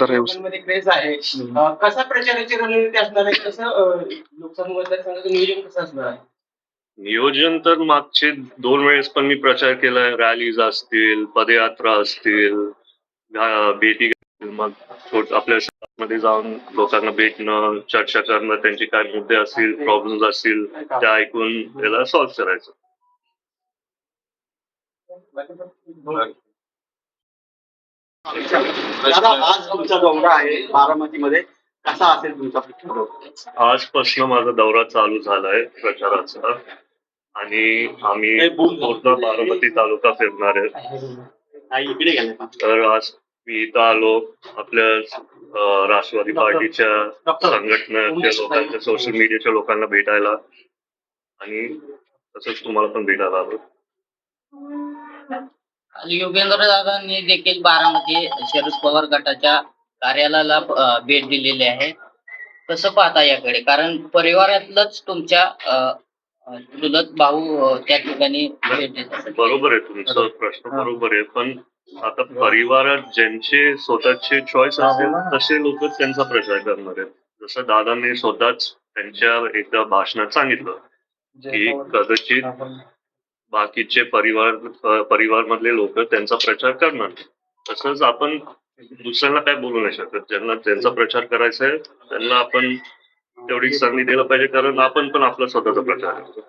तर आहे. क्रेज आहे. कसा प्रचाराची रणनीती असणार आहे? कसं नियोजन कसं असणार आहे? नियोजन तर मागचे दोन वेळेस पण मी प्रचार केलाय. रॅलीज असतील पदयात्रा असतील भेटी मग छोट- आपल्या शहरामध्ये जाऊन लोकांना भेटणं चर्चा करणं त्यांचे काय मुद्दे असतील प्रॉब्लेम्स असतील ते ऐकून त्याला सॉल्व्ह करायचं. दादा आज तुमचा दौरा आहे बारामतीमध्ये. कसा असेल तुमचा प्रचार आजपासून माझा दौरा चालू झालाय प्रचाराचा. आणि आम्ही पूर्ण बारामती तालुका फिरणार आहे. तर आज मी इथं आलो. आपल्या राष्ट्रवादी पार्टीच्या संघटनेच्या लोकांच्या सोशल मीडियाच्या लोकांना भेटायला. आणि तसंच तुम्हाला पण भेटायला आलो. योगेंद्र दादांनी देखील बारामती शरद पवार गटाच्या कार्यालयाला भेट दिलेली आहे. कसं पाहता याकडे? कारण परिवारातलंच तुमच्या चुलत भाऊ त्या ठिकाणी भेट देत. बरोबर आहे तुमचं प्रश्न बरोबर आहे. पण आता परिवारात ज्यांचे स्वतःचे चॉईस असेल तसे लोक त्यांचा प्रचार करणार आहेत. जसं दादांनी स्वतःच त्यांच्या एकदा भाषणात सांगितलं की कदाचित बाकीचे परिवार परिवार मधले लोक त्यांचा प्रचार करणार. तसंच आपण दुसऱ्यांना काय बोलू नाही शकत. ज्यांना त्यांचा प्रचार करायचा आहे त्यांना आपण तेवढी संधी दिलं पाहिजे कारण आपण पण आपला स्वतःचा प्रचार करतो.